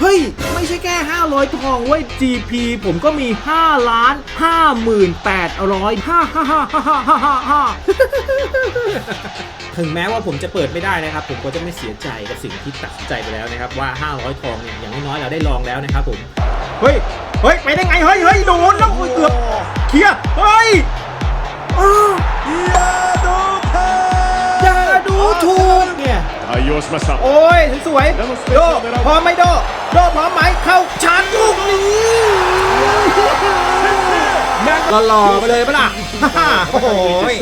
เฮ้ย ไม่ใช่แค่ 500 ทองเว้ย GP ผมก็มี 5 ล้าน 5 8 0 0ฮ่าฮ่าฮ่าฮ่าฮ่าฮ่าถึงแม้ว่าผมจะเปิดไม่ได้นะครับ ผมก็จะไม่เสียใจกับสิ่งที่ตัดใจไปแล้วนะครับ ว่า 500 ทองเนี่ยอย่างน้อยๆเราได้ลองแล้วนะครับผม เฮ้ย เฮ้ย ไปได้ไง เฮ้ย เฮ้ยโดนแล้วเกือบเคลียร์เฮ้ยย่าดูถูอย่าดูถูกเนี่ย โอ้ยสวยๆโดพร้อมไหมโดโดพร้อมไหมเข้าชาร์จลูกนี้หล่อๆไปเลยปะล่ะโอ้โหย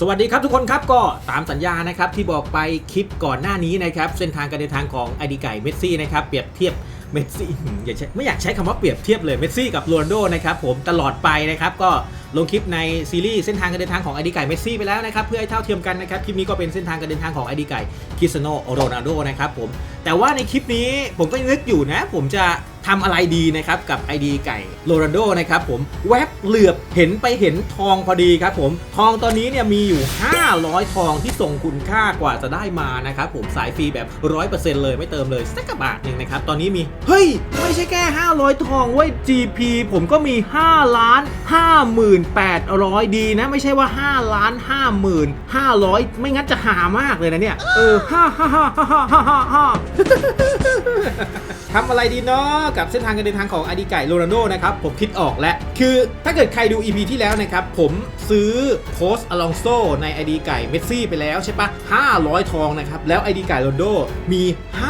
สวัสดีครับทุกคนครับก็ตามสัญญานะครับที่บอกไปคลิปก่อนหน้านี้นะครับเส้นทางการเดินทางของไอดีไก่เมสซี่นะครับเปรียบเทียบ เมสซี่อย่าใช้ไม่อยากใช้คำว่าเปรียบเทียบเลยเมสซี่กับโรนัลโดนะครับผมตลอดไปนะครับก็ลงคลิปในซีรีส์เส้นทางการเดินทางของไอดีไก่เมสซี่ไปแล้วนะครับเพื่อให้เท่าเทียมกันนะครับคลิปนี้ก็เป็นเส้นทางการเดินทางของไอดีไก่คริสโนโรนัลโดนะครับผมแต่ว่าในคลิปนี้ผมก็ยังนึกอยู่นะ ผมจะ ทำอะไรดีนะครับกับ ID ไก่โรนัลโดนะครับผมแวบเหลือบเห็นไปเห็นทองพอดีครับผมทองตอนนี้เนี่ยมีอยู่ 500 ทองที่ส่งคุณค่ากว่าจะได้มานะครับผมสายฟรีแบบ 100%เลยไม่เติมเลยสักบาทหนึ่งนะครับตอนนี้มีเฮ้ย ไม่ใช่แค่ 500 ทองเว้ย GP ผมก็มี 5 ล้าน 58,000 ดีนะ ไม่ใช่ว่า 5 ล้าน 55,500 ไม่งั้นจะหามากเลยนะเนี่ย เออฮ่าฮ่าฮ่าฮ่าฮ่าฮ่าฮ่าทำอะไรดีเนาะกับเส้นทางการเดินทางของอดีไก่โรนัลโดนะครับผมคิดออกแล้วคือถ้าเกิดใครดู EP ที่แล้วนะครับผมซื้อโคสอลองโซในอดีไก่เมสซี่ไปแล้วใช่ปะ500 ทองนะครับแล้วอดีไก่โรนัลโดมี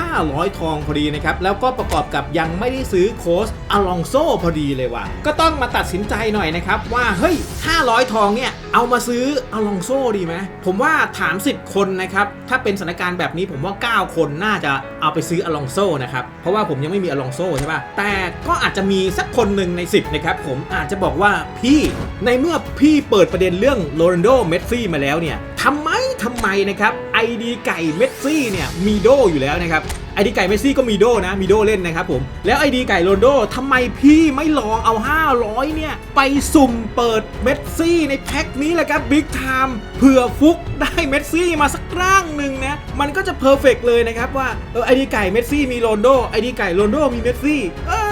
500 ทองพอดีนะครับแล้วก็ประกอบกับยังไม่ได้ซื้อโคสอลองโซพอดีเลยว่ะก็ต้องมาตัดสินใจหน่อยนะครับว่าเฮ้ย 500 ทองเนี่ยเอามาซื้ออลองโซดีไหมผมว่าถาม 10 คนนะครับถ้าเป็นสถานการณ์แบบนี้ผมว่า 9 คนน่าจะเอาไปซื้ออลองโซนะครับเพราะว่าผมยังไม่มีอลองโซใช่ปะแต่ก็อาจจะมีสักคนหนึ่งใน 10 นะครับผมอาจจะบอกว่าพี่ในเมื่อพี่เปิดประเด็นเรื่องโรนัลโดเมสซี่มาแล้วเนี่ยทำไมทำไมนะครับไอดีไก่เมสซี่เนี่ยมีโดอยู่แล้วนะครับ ไอดีไก่เมสซี่ก็มีโดนะมีโดเล่นนะครับผมแล้วไอดีไก่โรนโดทำไมพี่ไม่ลองเอา 500 เนี่ย ไปสุ่มเปิดเมสซี่ในแพ็คนี้แหละครับบิ๊กไทม์เผื่อฟุกได้เมสซี่มาสักร่างหนึ่งนะมันก็จะเพอร์เฟกเลยนะครับว่าเออไอดีไก่เมสซี่มีโรนโดไอดีไก่โรนโดมีเมสซี่เอ้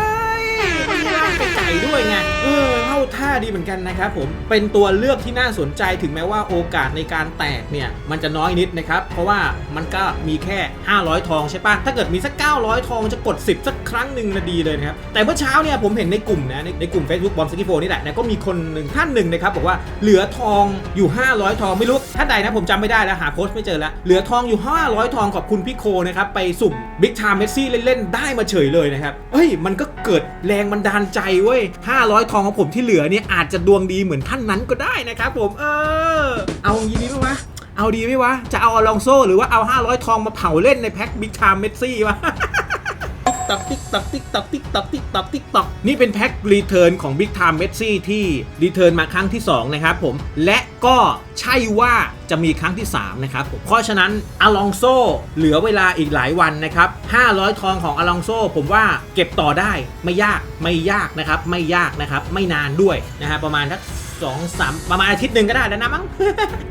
ยมีร่างไก่ด้วยไงเออ เข้าท่าดีเหมือนกันนะครับผมเป็นตัวเลือกที่น่าสนใจถึงแม้ว่าโอกาสในการแตกเนี่ยมันจะน้อยนิดนะครับ เพราะว่ามันก็มีแค่ 500 ทองใช่ปะถ้าเกิดมีสัก 900 ทองจะกด 10 สักครั้งหนึ่งนะดีเลยนะครับ แต่เมื่อเช้าเนี่ยผมเห็นในกลุ่มนะในในกลุ่ม Facebook บอมสกิโฟนี่แหละนะก็มีคนหนึ่งท่านหนึ่งนะครับบอกว่าเหลือทองอยู่ 500 ทองไม่รู้ท่านใดนะผมจำไม่ได้แล้วหาโพสต์ไม่เจอแล้วเหลือทองอยู่ 500 ทองขอบคุณพี่โคนะครับไปสุ่มบิ๊กไทม์เมสซี่เล่นๆได้มาเฉยเลยนะครับเฮ้ยมันก็เกิดแรงบันดาลใจเว้ย500 ทองของผมที่เหลือเนี่ยอาจจะดวงดีเหมือนท่านนั้นก็ได้นะครับผมเออ เอายีนี้ไหมวะเอาดีไหมวะ จะเอาอลองโซ่หรือว่าเอา 500 ทองมาเผาเล่นในแพ็คบิ๊กไทม์เมสซี่วะ ตักติ๊กตักติ๊กตักติ๊กตักติ๊กตักติ๊กตักนี่เป็นแพ็ครีเทิร์นของ Big Time Messi ที่รีเทิร์นมาครั้งที่ 2 นะครับผม และก็ใช่ว่าจะมีครั้งที่ 3 นะครับผมเพราะฉะนั้นอลองโซเหลือเวลาอีกหลายวันนะครับ 500 ทองของอลองโซผมว่าเก็บต่อได้ไม่ยากไม่ยากนะครับ ไม่ยากนะครับ ไม่นานด้วยนะฮะประมาณทัก สองสามประมาณอาทิตย์หนึ่งก็ได้แล้วนะมั้ง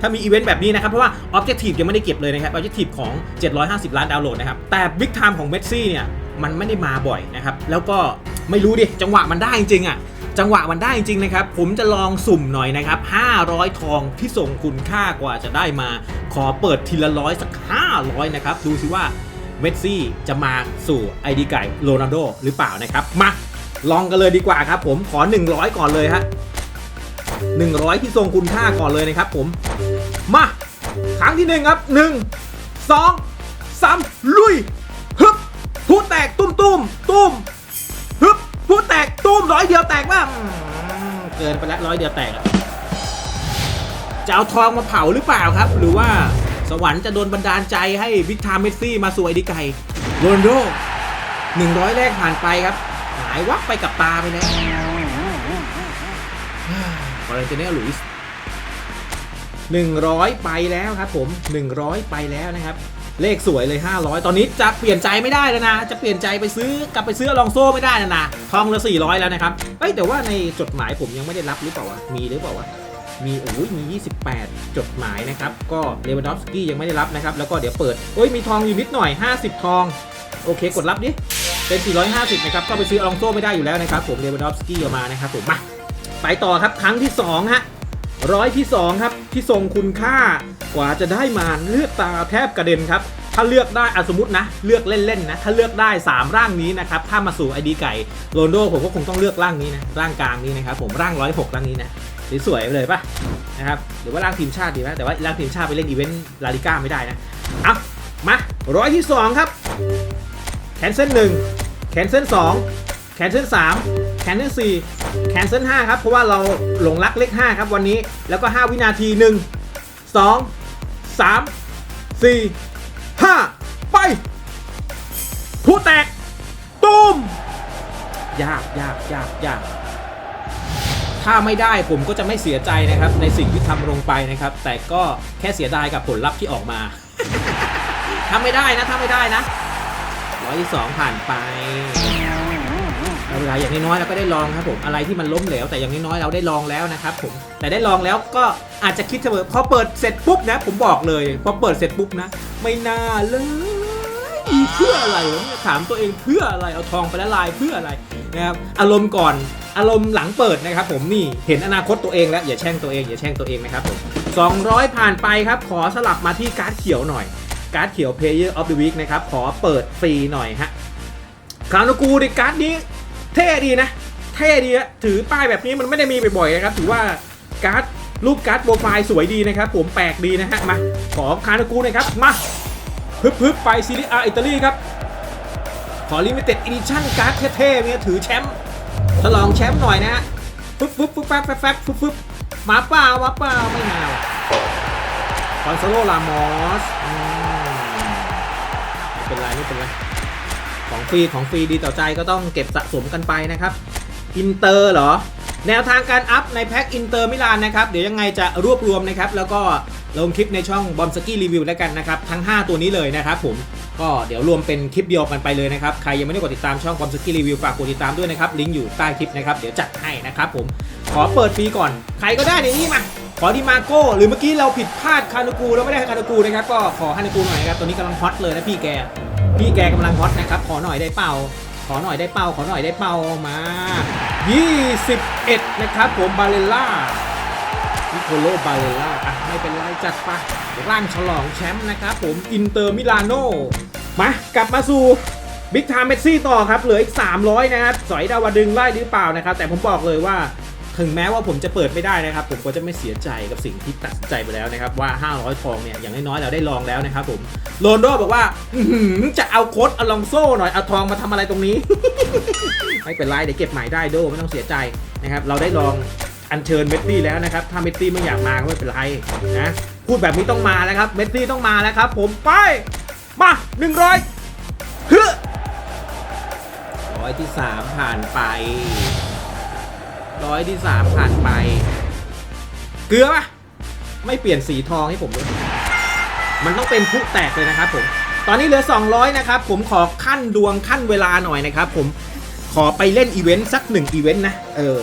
ถ้ามีอีเวนต์แบบนี้นะครับ เพราะว่า Objective ยังไม่ได้เก็บเลยนะครับ Objective ของ 750 ล้านดาวน์โหลดนะครับ แต่ Big Time ของ Messi เนี่ยมันไม่ได้มาบ่อยนะครับ แล้วก็ไม่รู้ดิจังหวะมันได้จริงๆอะจังหวะมันได้จริงนะครับ ผมจะลองสุ่มหน่อยนะครับ 500 ทองที่ส่งคุณค่ากว่าจะได้มา ขอเปิดทีละร้อยสัก 500 นะครับ ดูสิว่าเมสซี่จะมาสู่ไอดีไก่โรนัลโดหรือเปล่านะครับ มาลองกันเลยดีกว่าครับผมขอ 100 ก่อนเลยฮะ 100 ที่ทรงคุณค่าก่อนเลยนะครับผม มาครั้งที่หนึ่งครับ 1 2 3 ลุยฮึบผู้แตกตุ้มตุ้มตุ้มฮึบผู้แตกตุ้มร้อยเดียวแตกมากเกินไปแล้วร้อยเดียวแตกอะจะเอาทองมาเผาหรือเปล่าครับ หรือว่าสวรรค์จะโดนบันดาลใจให้วิกตาเมสซี่มาสวยดีไก่โรนลโดหนึ่งร้อยแรกผ่านไปครับ หายวับไปกับตาไปแล้ว ฟอเรนติเนลลุยส์100ไปแล้วครับผม100ไปแล้วนะครับ เลขสวยเลย 500 ตอนนี้จะเปลี่ยนใจไม่ได้แล้วนะ จะเปลี่ยนใจไปซื้อกลับไปซื้อลองโซ่ไม่ได้แล้วนะทองละ400 แล้วนะครับเอ้ยแต่ว่าในจดหมายผมยังไม่ได้รับหรือเปล่าวะมีหรือเปล่าวะมีโอ้ยมี 28 จดหมายนะครับ ก็เลวานดอฟสกี้ยังไม่ได้รับนะครับ แล้วก็เดี๋ยวเปิดโอ้ย มีทองอยู่นิดหน่อย 50 ทอง โอเค กดรับดิ เป็น 450 นะครับ ก็ไปซื้ออลองโซ่ไม่ได้อยู่แล้วนะครับ ผมเลวานดอฟสกี้ออกมานะครับผมมา ไปต่อครับครั้งที่2ฮะร้อยที่ 2 ครับที่ทรงคุณค่ากว่าจะได้มาเลือดตาแทบกระเด็นครับ ถ้าเลือกได้อสมมตินะ เลือกเล่นๆนะ ถ้าเลือกได้ 3 ร่างนี้นะครับ ถ้ามาสู่ไอดีไก่โรนโดผมก็คงต้องเลือกร่างนี้นะ ร่างกลางนี้นะครับผมร่าง106ร่างนี้นะสวยๆเลยปะนะครับหรือว่าร่างทีมชาติดีไหมแต่ว่าร่างทีมชาติไปเล่นอีเวนต์ลาลิก้าไม่ได้นะเอามาร้อยที่ 2 ครับแคนเซิลหนึ่งแคนเซิลสอง แคนเซิลสามแคนเซิลสี่แคนเซิลห้าครับ เพราะว่าเราหลงรักเลขห้าครับวันนี้แล้วก็5วินาทีหนึ่งสองสามสี่ห้าไป ผู้แตก ตุ้ม ยากยากยากยากถ้าไม่ได้ผมก็จะไม่เสียใจนะครับ ในสิ่งที่ทำลงไปนะครับ แต่ก็แค่เสียดายกับผลลัพธ์ที่ออกมาถ้าไม่ได้นะถ้าไม่ได้นะร้อยที่สองผ่านไป เอาเวลาอย่างน้อยๆเราก็ได้ลองครับผมอะไรที่มันล้มเหลวแต่อย่างน้อยๆเราได้ลองแล้วนะครับผมแต่ได้ลองแล้วก็อาจจะคิดเสมอพอเปิดเสร็จปุ๊บนะผมบอกเลยพอเปิดเสร็จปุ๊บนะ ไม่น่าเลยเพื่ออะไรวะถามตัวเองเพื่ออะไรเอาทองไปละลายเพื่ออะไรนะครับอารมณ์ก่อนอารมณ์หลังเปิดนะครับผมนี่เห็นอนาคตตัวเองแล้วอย่าแช่งตัวเองอย่าแช่งตัวเองนะครับผม200 ผ่านไปครับ ขอสลับมาที่การ์ดเขียวหน่อย การ์ดเขียว Player of the Week นะครับ ขอเปิดฟรีหน่อยฮะคานูกูในการ์ดนี้ เท่ดีนะ เท่ดีอะถือป้ายแบบนี้มันไม่ได้มีบ่อยๆนะครับถือว่าการ์ดรูปการ์ดโปรไฟล์สวยดีนะครับ ผมแปลกดีนะฮะมาขอคานูกูนะครับมาพึบพึบไปซีรีส์อาอิตาลีครับ ขอลิมิเต็ดอีดิชั่นการ์ดเท่ๆเนี่ยถือแชมป์ฉลองแชมป์หน่อยนะฮะฟึบฟึบฟึบแฟบแฟบแฟบฟึบฟึบมาเปล่ามาเปล่าไม่มาว่ะคอนโซโลลามอสไม่เป็นไรไม่เป็นไร ของฟรีของฟรีดีต่อใจก็ต้องเก็บสะสมกันไปนะครับอินเตอร์เหรอ แนวทางการอัพในแพ็คอินเตอร์มิลานนะครับ เดี๋ยวยังไงจะรวบรวมนะครับ แล้วก็ลงคลิปในช่องบอมสกี้รีวิวแล้วกันนะครับ ทั้ง 5 ตัวนี้เลยนะครับผมก็เดี๋ยวรวมเป็นคลิปเดียวกันไปเลยนะครับ ใครยังไม่ได้กดติดตามช่องบอมสกี้รีวิวฝากกดติดตามด้วยนะครับ ลิงก์อยู่ใต้คลิปนะครับ เดี๋ยวจัดให้นะครับผมขอเปิดฟรีก่อน ใครก็ได้ในนี้มาขอดีมาโก้หรือเมื่อกี้เราผิดพลาดคานูกูแล้วไม่ได้คานูกูนะครับก็ขอคานูกูหน่อยนะครับตัวนี้กำลังฮอตเลยนะพี่แก พี่แกกำลังฮอตนะครับ ขอหน่อยได้เป่า ขอหน่อยได้เป่า ขอหน่อยได้เป่ามา 21 นะครับ ผมบาเลล่านิโคโลบาเลล่าอะไม่เป็นไรจัดไปร่างฉลองแชมป์นะครับผมอินเตอร์มิลานโนมากลับมาสู่บิ๊กไทม์เมสซี่ต่อครับ เหลืออีก 300 นะครับ สอยดาวดึงไล่หรือเปล่านะครับ แต่ผมบอกเลยว่า ถึงแม้ว่าผมจะเปิดไม่ได้นะครับ ผมก็จะไม่เสียใจกับสิ่งที่ตัดใจไปแล้วนะครับ ว่า 500 ทองเนี่ยอย่างน้อยๆเราได้ลองแล้วนะครับผมโรนโดบอกว่าจะเอาโค้ดอลองโซ่หน่อยเอาทองมาทำอะไรตรงนี้ ไม่เป็นไรเดี๋ยวเก็บใหม่ได้โดไม่ต้องเสียใจนะครับ เราได้ลองอัญเชิญเมสซี่แล้วนะครับถ้าเมสซี่ไม่อยากมาก็ไม่เป็นไรนะพูดแบบนี้ต้องมาแล้วครับเมสซี่ต้องมาแล้วครับ ผมไปมา100ฮ้อร้อยที่สามผ่านไป ร้อยที่สามผ่านไป เกลือปะไม่เปลี่ยนสีทองให้ผมด้วยมันต้องเป็นผู้แตกเลยนะครับผม ตอนนี้เหลือ 200 นะครับ ผมขอขั้นดวงขั้นเวลาหน่อยนะครับผมขอไปเล่นอีเวนต์สักหนึ่งอีเวนต์นะ เออ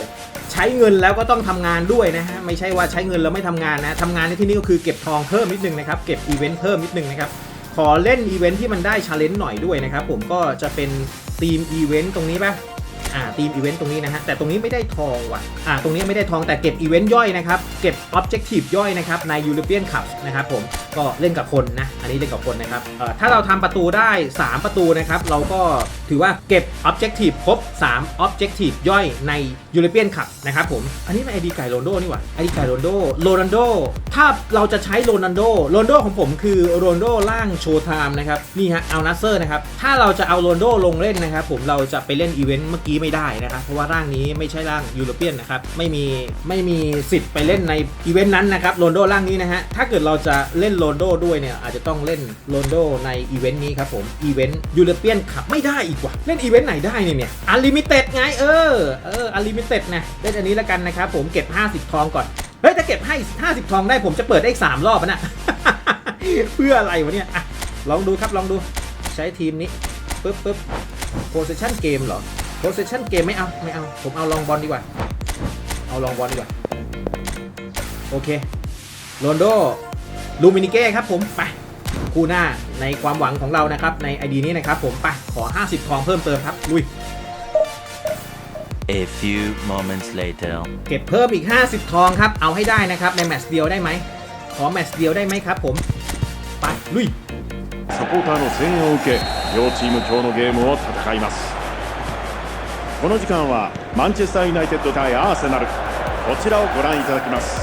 ใช้เงินแล้วก็ต้องทำงานด้วยนะฮะ ไม่ใช่ว่าใช้เงินแล้วไม่ทำงานนะทำงานในที่นี้ก็คือเก็บทองเพิ่มนิดนึงนะครับ เก็บอีเวนต์เพิ่มนิดนึงนะครับ ขอเล่นอีเวนต์ที่มันได้ชาเลนจ์หน่อยด้วยนะครับ ผมก็จะเป็นทีมอีเวนต์ตรงนี้ปะ อ่าทีมอีเวนต์ตรงนี้นะฮะแต่ตรงนี้ไม่ได้ทองว่ะอ่าตรงนี้ไม่ได้ทองแต่เก็บอีเวนต์ย่อยนะครับเก็บออบเจกตีฟย่อยนะครับในยูโรเปียนคัพนะครับผมก็เล่นกับคนนะอันนี้เล่นกับคนนะครับเอ่อถ้าเราทำประตูได้ 3 ประตูนะครับเราก็ถือว่าเก็บออบเจกตีฟครบ3ออบเจกตีฟย่อยในยูโรเปียนคัพนะครับผมอันนี้มันไอดีไก่โรนโดนี่หว่าไอดีไก่โรนโดโรนันโดถ้าเราจะใช้โรนันโดโรนโดของผมคือโรนโดล่างโชว์ไทม์นะครับนี่ฮะเอานัสเซอร์นะครับถ้าเราจะเอาโรนโดลงเล่นนะครับผมเราจะไปเล่นอีเวนต์เมื่อกี้ไม่ได้นะครับเพราะว่าร่างนี้ไม่ใช่ร่างยูโรเปียนนะครับไม่มีไม่มีสิทธิ์ไปเล่นในอีเวนต์นั้นนะครับโรนโดร่างนี้นะฮะถ้าเกิดเราจะเล่นโรนโดด้วยเนี่ยอาจจะต้องเล่นโรนโดในอีเวนต์นี้ครับผมอีเวนต์ยูโรเปียนขับไม่ได้อีกว่ะเล่นอีเวนต์ไหนได้เนี่ยเนี่ยอันลิมิเต็ดไงเออเอออันลิมิเต็ดนะเล่นอันนี้แล้วกันนะครับผมเก็บ 50 ทองก่อนเฮ้ยถ้าเก็บให้50 ทองได้ผมจะเปิดได้อีก3รอบอะนะเพื่ออะไรวะเนี่ยอะลองดูครับลองดูใช้ทีมนี้ปึ๊บปึ๊บ possession game เหรอ possession game ไม่เอาไม่เอา ผมเอาลองบอลดีกว่า เอาลองบอลดีกว่า โอเคโรนโดลูมินิเก้ครับผม ไป คู่หน้าในความหวังของเรานะครับ ในไอดีนี้นะครับผม ไป ขอ 50 ทองเพิ่มเติมครับ ลุย A few moments later. เก็บเพิ่มอีก 50 ทองครับ เอาให้ได้นะครับ ในแมตช์เดียวได้ไหม ขอแมตช์เดียวได้ไหมครับผม ไป ลุย サポーターの声援を受け両チーム今日のゲームを戦います この時間はマンチェスターユナイテッド対アーセナルこちらをご覧いただきます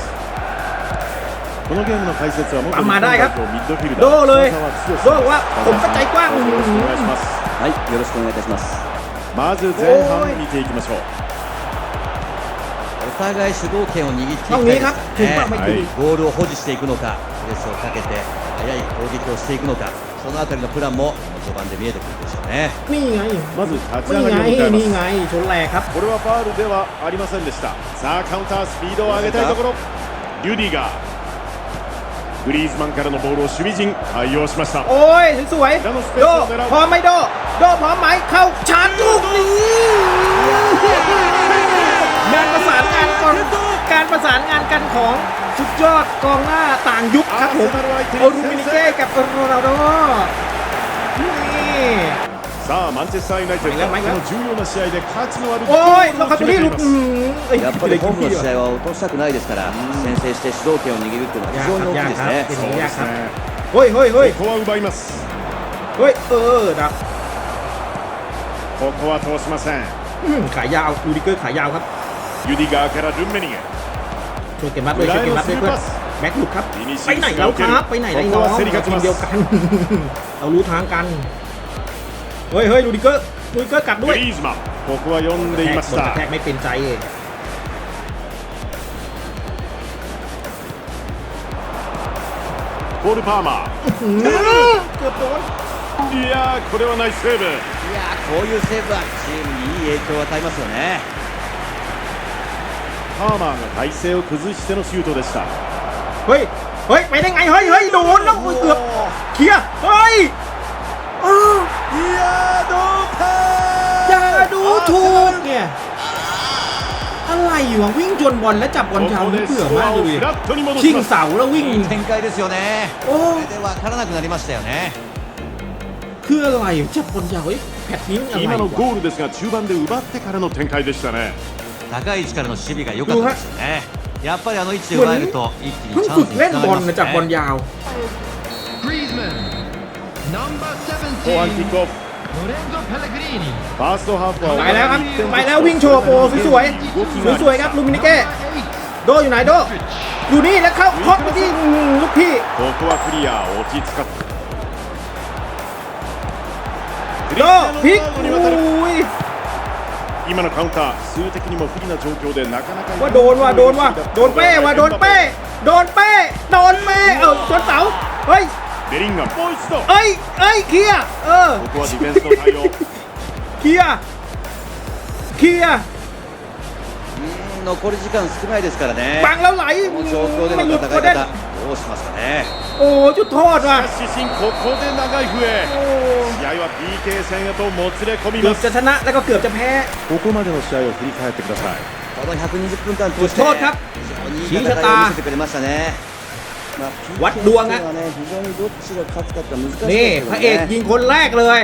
このゲームの解説は元日本代表ミッドフィルダー โดเลย 深澤剛 โดบอกว่าผมก็ใจกว้าง どうぞよろしくお願いしますはい、よろしくお願いいたします。まず前半見ていきましょうお互い主導権を握っていきた ช่อง い นี้ です ครับ か ถึง ら ว่าไม่ ね。 ดี ボールを保持していくのか、プレスをかけて 速い攻撃をしていくのか、そのあたりのプランも序盤で見えてくるでしょうね。 นี่ไง まず立ち นี่ 上が ไง りを迎えま นี่ す ไง ชนแหลกครับ これはファールではありませんでしたさあカウンタースピードを上げたいところリュディガーグリーズマンからのボールを守備陣対応しました โอ้ยสวยๆโดพร้อมไหมโด โดพร้อมไหมเข้าชาร์จลูกนี้งานประสานงานกองการประสานงานกันของ สุดยอดกองหน้าต่างยุคครับผมโอรูมินิเก้กับโรนัลโดนี่さあマンチェスター・ユナイテッドこの重要な試合で価値のあるゴールを決めてやっぱり今日の試合は落としたくないですから先制して主導権を握るっていうのは非常に大きいですねですねおいおいおいここは奪いますおいおいだここは通しませんうんขายาวยูดิเกอร์ขายาวครับยูดิเกอร์からルンメニエ ช่วยเก็บรับด้วยช่วยเก็บรับด้วยเพื่อนแบ็คหลุดครับ ไปไหนแล้วครับ ไปไหนแล้วน้องเราทีมเดียวกัน เรารู้ทางกัน เฮ้ยเฮ้ยลูดิเกอร์ลูดิเกอร์กลับ グ ด้วย リーズマンここは読んでい แท ま ก し บนกระ た แทกไม่เป็นใจเอง ポール・パーマ เกือบโดน ーいやーこれはナイスセーブいやー、こういうセーブはチームにいい影響を与えますよね。 パーマーが体勢を崩してのシュートでした เฮ้ย เฮ้ย ไปได้ไง เฮ้ย เฮ้ย โดนแล้วอุ๊ยเกือบ เคลียร์ เฮ้ยอ้าว いやーどうか อย่าดูถูกเนี่ย อะไรวะวิ่งจนบอลแล้วจับบอลยาว ここ นี่ でス เบื่อ コ มาก ア เล を ย フラットに戻 ชิ し ง ます เสาแล้ววิ่ง いい展開ですよね。 โอ้ これで分からなくなりましたよね。 คืออะไรจับบอลยาวเฮ้ยแพทนี้มันอะไร 今の วะ ゴールですが中盤で奪ってからの展開でしたね 高い位置からの守備が良かったですねやっぱりあの位置で奪えると一気にチャンスになりますね後半キックオフファーストハーフはไปแล้วครับไปแล้ววิ่งโชว์โปรสวยๆสวยๆครับลูมินิเก้โดอยู่ไหนโดอยู่นี่แล้วเข้าคอกไปที่ลูกพี่ここはクリア落ち着かโดพิกโอ้ย 今のカウンター数的にも不利な状況でなかなか ว่าโดนว่ะโดนว่ะโดนเป้ว่ะโดนเป้โดนเป้โดนเป้เออชนเสาเฮ้ย ベリンガムもう一度 เอ้ยเอ้ยเคลียร์เออ ここはディフェンスの対応 เคลียร์เคลียร์ うーん 残り時間少ないですからね。 บังแล้วไหล この状況で ไม่ห の ลุด 戦 ก็ い ได้ 方、どうしますかね。 โอ้จุดโทษว่ะ しかし新ここで長い笛 โอ้ 試合は PK 戦へともつれ込み เกือ ま บ す จะชนะแล้วก็เกือบจะแพ้ ここまでの試合を振り返ってくださいこの120分間通して、どうครับ 非常にいい戦いを見せてくれましたね。まあ、วัดดวงอะ PK はね、非常にどっちが勝つかって難しい นี่ です พ け ระ ど เอก ね。 ยิงคนแรกเลย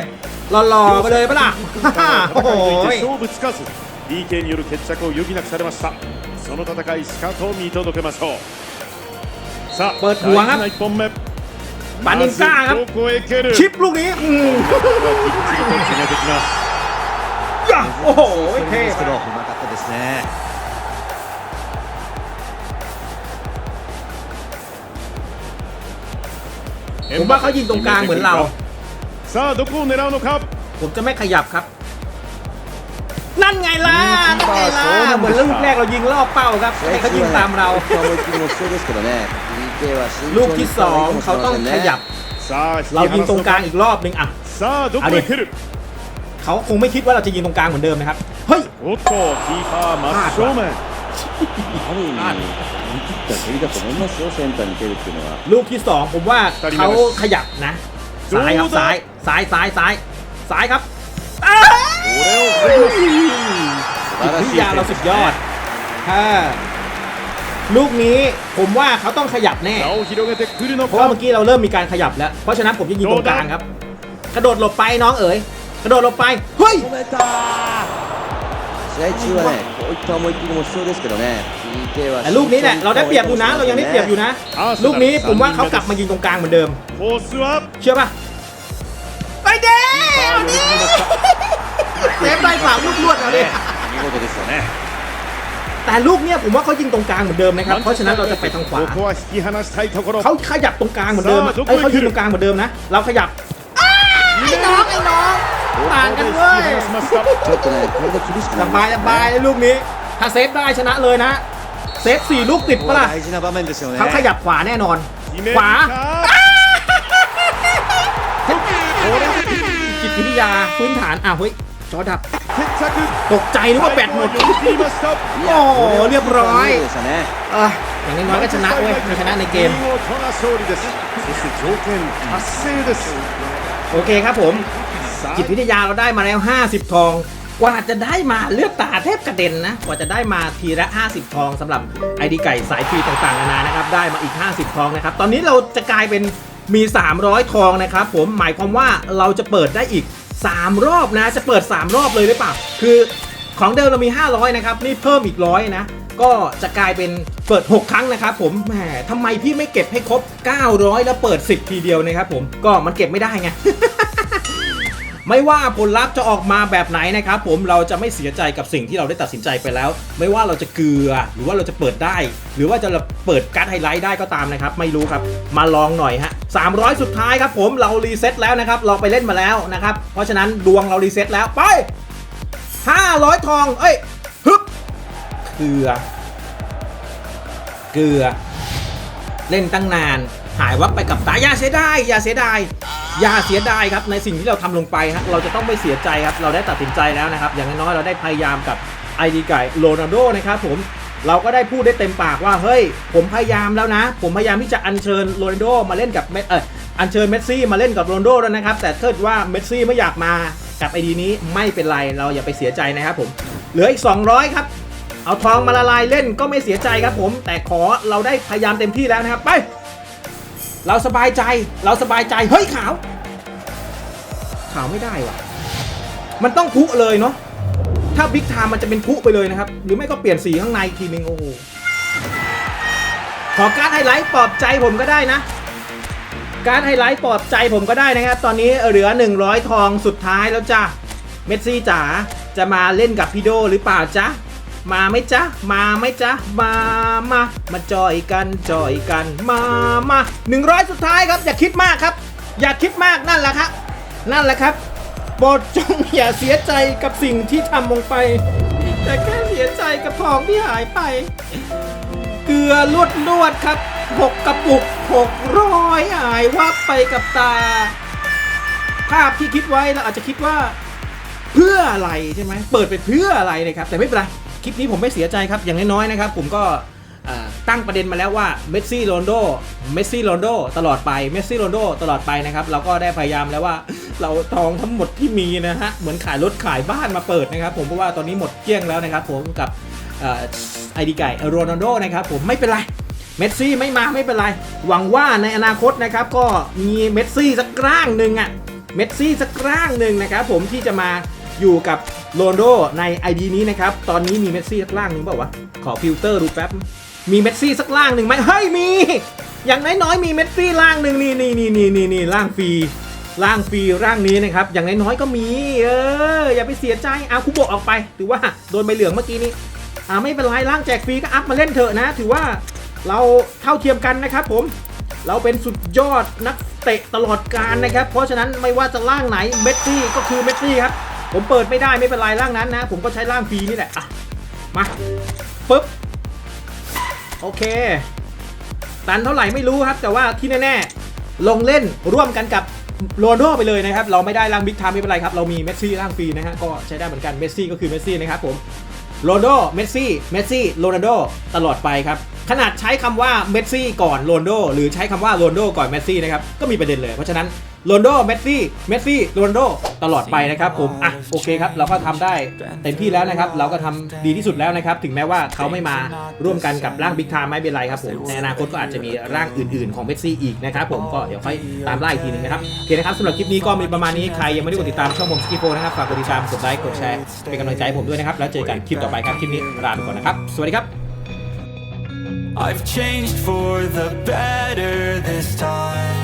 หล่อๆไปเลยปะล่ะ โอ้โห 戦い抜いて勝負つかず PK による決着を余儀なくされましたその戦いしかと見届けましょうさあเปิดหัวครับ 大事な1本目 บานินก้าครับ まずどこへ蹴る ชิปลูกนี้อืม ここはきっちりと決めてきます ย่าโอ้โหเท่ ですけど、うมาก まかったですね。 ผมว่าเขายิงตรงกลางเหมือนเรา さあどこを狙うのか ผมจะไม่ขยับครับ นั่นไงล่ะนั่นไงล่ะเหมือนลูกแรกเรายิงลอบเป้าครับให้เขายิงตามเรา ลูกที่สองเขาต้องขยับ เรายิงตรงกลางอีกรอบนึงอะเอาดิเขาคงไม่คิดว่าเราจะยิงตรงกลางเหมือนเดิมนะครับ เฮ้ยโอ้โหีพามาโชมลูกที่สองผมว่าเขาขยับนะ ซ้ายครับซ้าย ซ้ายซ้ายซ้ายซ้ายครับ เร็วเร็วนิยาเราสุดยอดถ้าลูกนี้ผมว่าเขาต้องขยับแน่ เพราะว่าเมื่อกี้เราเริ่มมีการขยับแล้ว เพราะฉะนั้นผมจะยิงตรงกลางครับ กระโดดหลบไปน้องเอ๋ย กระโดดหลบไป เฮ้ยแต่ลูกนี้แหละเราได้เปรียบอยู่นะ เรายังได้เปรียบอยู่นะ ลูกนี้ผมว่าเขากลับมายิงตรงกลางเหมือนเดิม เชื่อป่ะ ไปเด้อ เซฟได้กว่าลูกลวดเอาดิ 見事ですよね แต่ลูกเนี้ยผมว่าเขายิงตรงกลางเหมือนเดิมนะครับ เพราะฉะนั้นเราจะไปทางขวา ここは引き離したいところ เขาขยับตรงกลางเหมือนเดิมอะ さあ เอ้ย どこ เขา 行 ยืน く ตรงกลางเหมือนเดิมนะ เราขยับอ้าวไอ้น้องไอ้น้องต่างกันเว้ย 引き離しましたちょっとねこれで厳しく ส なり บาย ま ส した บายเลยลูกนี้ ถ้าเซฟได้ชนะเลยนะ เซฟสี่ลูกติด ここ ปะ は ล่ะ 大事な場面ですよね เขาขยับขวาแน่นอน 決める ขวา か จิตวิทยาพื้นฐานอ้าวเฮ้ย จอดับ ตกใจนึกว่าแบตหมด โอ้โเรียบร้อยอย่างน้อยก็ชนะเว้ยชนะในเกม โอเคครับผม จิตวิทยาเราได้มาแล้ว 50 ทอง กว่าจะได้มาเลือดตาเทพกระเด็นนะ กว่าจะได้มาทีละ 50 ทองสำหรับไอดีไก่สายฟรีต่างๆนานานะครับ ได้มาอีก 50 ทองนะครับ ตอนนี้เราจะกลายเป็นมี 300 ทองนะครับผม หมายความว่าเราจะเปิดได้อีก 3 รอบนะ จะเปิด 3 รอบเลยหรือเปล่า คือของเดิมเรามี 500 นะครับ นี่เพิ่มอีกร้อยนะ ก็จะกลายเป็นเปิด 6 ครั้งนะครับผม แหมทำไมพี่ไม่เก็บให้ครบ 900 แล้วเปิด 10 ทีเดียวนะครับผม ก็มันเก็บไม่ได้ไง ไม่ว่าผลลัพธ์จะออกมาแบบไหนนะครับผม เราจะไม่เสียใจกับสิ่งที่เราได้ตัดสินใจไปแล้ว ไม่ว่าเราจะเกลือ หรือว่าเราจะเปิดได้ หรือว่าจะเปิดการ์ดไฮไลท์ได้ก็ตามนะครับ ไม่รู้ครับ มาลองหน่อยฮะ 300 สุดท้ายครับผมเรารีเซ็ตแล้วนะครับ เราไปเล่นมาแล้วนะครับ เพราะฉะนั้นดวงเรารีเซ็ตแล้วไป 500 ทอง เอ้ยฮึบเกลือ เกลือ เล่นตั้งนาน หายวับไปกับตาอย่าเสียดายอย่าเสียดายอย่าเสียดายครับในสิ่งที่เราทำลงไปฮะเราจะต้องไม่เสียใจครับ เราได้ตัดสินใจแล้วนะครับ อย่างน้อยเราได้พยายามกับไอดีไก่โรนัลโดนะครับผม เราก็ได้พูดได้เต็มปากว่าเฮ้ย ผมพยายามแล้วนะ ผมพยายามที่จะอัญเชิญโรนัลโดมาเล่นกับเมเอออัญเชิญเมสซี่มาเล่นกับโรนัลโดแล้วนะครับ แต่ถ้าเกิดว่าเมสซี่ไม่อยากมากับไอดีนี้ไม่เป็นไรเราอย่าไปเสียใจนะครับผมเหลืออีก 200 ครับ เอาทองมาละลายเล่นก็ไม่เสียใจครับผม แต่ขอเราได้พยายามเต็มที่แล้วนะครับไป เราสบายใจเราสบายใจเฮ้ยขาว ขาวไม่ได้ว่ะ มันต้องพุเลยเนาะ ถ้าบิ๊กไทม์มันจะเป็นพุไปเลยนะครับ หรือไม่ก็เปลี่ยนสีข้างในอีกทีนึงโอ้โหขอการไฮไลท์ปลอบใจผมก็ได้นะ การไฮไลท์ปลอบใจผมก็ได้นะครับ ตอนนี้เหลือ 100 ทองสุดท้ายแล้วจ้ะเมสซี่จ๋าจะมาเล่นกับพี่โดหรือเปล่าจ๊ะมาไหมจ๊ะ มาไหมจ๊ะ มามา มาจอยกันจอยกัน มามาหนึ่งร้อยสุดท้ายครับ อย่าคิดมากครับ อย่าคิดมากนั่นแหละครับ นั่นแหละครับ โปรดจงอย่าเสียใจกับสิ่งที่ทำลงไป แต่แค่เสียใจกับทองที่หายไป เกลือลวดลวดครับหกกระปุกหกร้อยหายวับไปกับตา ภาพที่คิดไว้เราอาจจะคิดว่าเพื่ออะไรใช่ไหมเปิดไปเพื่ออะไรนะครับ แต่ไม่เป็นไรคลิปนี้ผมไม่เสียใจครับอย่างน้อยๆนะครับ ผมก็ ตั้งประเด็นมาแล้วว่าเมสซี่โรนโดเมสซี่โรนโดตลอดไปเมสซี่โรนโดตลอดไปนะครับเราก็ได้พยายามแล้วว่าเราทองทั้งหมดที่มีนะฮะเหมือนขายรถขายบ้านมาเปิดนะครับ ผมเพราะว่าตอนนี้หมดเกลี้ยงแล้วนะครับ ผมกับไอดีไก่โรนัลโดนะครับผมไม่เป็นไรเมสซี่ไม่มาไม่เป็นไร หวังว่าในอนาคตนะครับก็มีเมสซี่สักร่างหนึ่งอะเมสซี่สักร่างหนึ่งนะครับผมที่จะมาอยู่กับโรนโดใน ID นี้นะครับ ตอนนี้มีเมสซี่สักร่างหนึ่งเปล่าวะ ขอฟิลเตอร์ดูแป๊บ มีเมสซี่สักร่างหนึ่งไหมเฮ้ยมี อย่างน้อยๆมีเมสซี่ร่างหนึ่งนี่นี่นี่นี่นี่นี่ร่างฟรีร่างฟรีร่างนี้นะครับ อย่างน้อยๆก็มี เออ อย่าไปเสียใจเอาคุโบะออกไป ถือว่าโดนใบเหลืองเมื่อกี้นี้อ่าไม่เป็นไรร่างแจกฟรีก็อัพมาเล่นเถอะนะ ถือว่าเราเท่าเทียมกันนะครับผมเราเป็นสุดยอดนักเตะตลอดการนะครับ เพราะฉะนั้นไม่ว่าจะร่างไหนเมสซี่ก็คือเมสซี่ครับ ผมเปิดไม่ได้ไม่เป็นไรร่างนั้นนะ ผมก็ใช้ร่างฟรีนี่แหละอะมาปึ๊บ โอเค ตันเท่าไหร่ไม่รู้ครับ แต่ว่าที่แน่ๆ ลงเล่นร่วมกันกับโรนัลโดไปเลยนะครับ เราไม่ได้ร่างบิ๊กไทม์ไม่เป็นไรครับ เรามีเมสซี่ร่างฟรีนะฮะ ก็ใช้ได้เหมือนกัน เมสซี่ก็คือเมสซี่นะครับผมโรนัลโดเมสซี่ เมสซี่ โรนัลโด ตลอดไปครับ ขนาดใช้คำว่าเมสซี่ก่อนโรนโด หรือใช้คำว่าโรนโดก่อนเมสซี่นะครับ ก็มีประเด็นเลย เพราะฉะนั้น โรนโดเมสซี่เมสซี่โรนโดตลอดไปนะครับผมอะโอเคครับเราก็ทำได้เต็มที่แล้วนะครับ เราก็ทำดีที่สุดแล้วนะครับ ถึงแม้ว่าเขาไม่มาร่วมกันกับร่างบิ๊กไทม์ไม่เป็นไรครับผมในอนาคตก็อาจจะมีร่างอื่นๆของเมสซี่อีกนะครับผมก็เดี๋ยวค่อยตามไล่อีกทีหนึงนะครับโอเคนะครับสำหรับคลิปนี้ก็มีประมาณนี้ใครยังไม่ได้กดติดตามช่องผมสกิโฟนะครับฝากกดติดตามกดไลค์กดแชร์เป็นกำลังใจให้ผมด้วยนะครับแล้วเจอกันคลิปต่อไปครับคลิปนี้ลาไปก่อนนะครับสวัสดีครับ I've changed for the better this time.